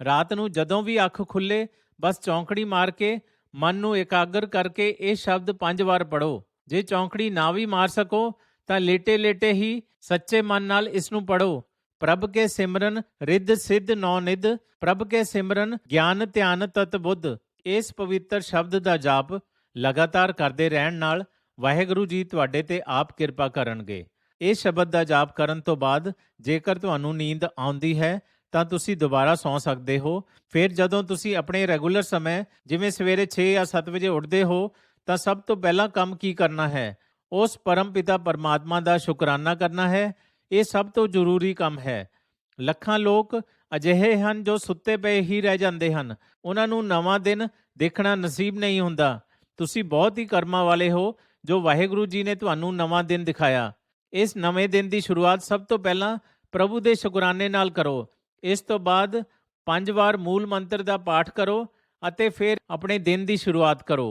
ਰਾਤ ਨੂੰ ਜਦੋਂ ਵੀ ਅੱਖ ਖੁੱਲੇ, ਬਸ ਚੌਂਕੜੀ ਮਾਰ ਕੇ, ਮਨ ਨੂੰ ਇਕਾਗਰ ਕਰਕੇ ਇਹ ਸ਼ਬਦ ਪੰਜ ਵਾਰ ਪੜੋ ਜੇ ਚੌਂਕੜੀ ਨਾ ਵੀ ਮਾਰ ਸਕੋ, ਤਾਂ ਲੇਟੇ ਲੇਟੇ ਹੀ ਸੱਚੇ ਮਨ ਨਾਲ ਇਸ ਨੂੰ ਪੜੋ ਪ੍ਰਭ ਕੇ ਸਿਮਰਨ ਰਿੱਧ ਸਿੱਧ ਨੌ ਨਿਧ, ਪ੍ਰਭ ਕੇ ਸਿਮਰਨ ਗਿਆਨ ਧਿਆਨ ਤਤ ਬੁੱਧ। ਇਸ ਪਵਿੱਤਰ ਸ਼ਬਦ ਦਾ ਜਾਪ ਲਗਾਤਾਰ ਕਰਦੇ ਰਹਿਣ ਨਾਲ ਵਾਹਿਗੁਰੂ ਜੀ ਤੁਹਾਡੇ ਤੇ ਆਪ ਕਿਰਪਾ ਕਰਨਗੇ। ਇਸ ਸ਼ਬਦ ਦਾ ਜਾਪ ਕਰਨ ਤੋਂ ਬਾਅਦ ਜੇਕਰ ਤੁਹਾਨੂੰ ਨੀਂਦ ਆਉਂਦੀ ਹੈ ਤਾਂ ਤੁਸੀਂ ਦੁਬਾਰਾ ਸੌਂ ਸਕਦੇ ਹੋ। ਫਿਰ ਜਦੋਂ ਤੁਸੀਂ ਆਪਣੇ ਰੈਗੂਲਰ ਸਮੇਂ, ਜਿਵੇਂ ਸਵੇਰੇ 6 ਜਾਂ 7 ਵਜੇ ਉੱਠਦੇ ਹੋ, ਤਾਂ ਸਭ ਤੋਂ ਪਹਿਲਾਂ ਕੰਮ ਕੀ ਕਰਨਾ ਹੈ? ਉਸ ਪਰਮ ਪਿਤਾ ਪਰਮਾਤਮਾ ਦਾ ਸ਼ੁਕਰਾਨਾ ਕਰਨਾ ਹੈ। ਇਹ ਸਭ ਤੋਂ ਜ਼ਰੂਰੀ ਕੰਮ ਹੈ। ਲੱਖਾਂ ਲੋਕ ਅਜਿਹੇ ਹਨ ਜੋ ਸੁੱਤੇ ਪਏ ਹੀ ਰਹਿ ਜਾਂਦੇ ਹਨ। ਉਹਨਾਂ ਨੂੰ ਨਵਾਂ ਦਿਨ ਦੇਖਣਾ ਨਸੀਬ ਨਹੀਂ ਹੁੰਦਾ। ਤੁਸੀਂ ਬਹੁਤ ਹੀ ਕਰਮਾਂ ਵਾਲੇ ਹੋ, ਜੋ ਵਾਹਿਗੁਰੂ ਜੀ ਨੇ ਤੁਹਾਨੂੰ ਨਵਾਂ ਦਿਨ ਦਿਖਾਇਆ। ਇਸ ਨਵੇਂ ਦਿਨ ਦੀ ਸ਼ੁਰੂਆਤ ਸਭ ਤੋਂ ਪਹਿਲਾਂ ਪ੍ਰਭੂ ਦੇ ਸ਼ੁਕਰਾਨੇ ਨਾਲ ਕਰੋ। ਇਸ ਤੋਂ ਬਾਅਦ ਪੰਜ ਵਾਰ ਮੂਲ ਮੰਤਰ ਦਾ ਪਾਠ ਕਰੋ ਅਤੇ ਫਿਰ ਆਪਣੇ ਦਿਨ ਦੀ ਸ਼ੁਰੂਆਤ ਕਰੋ।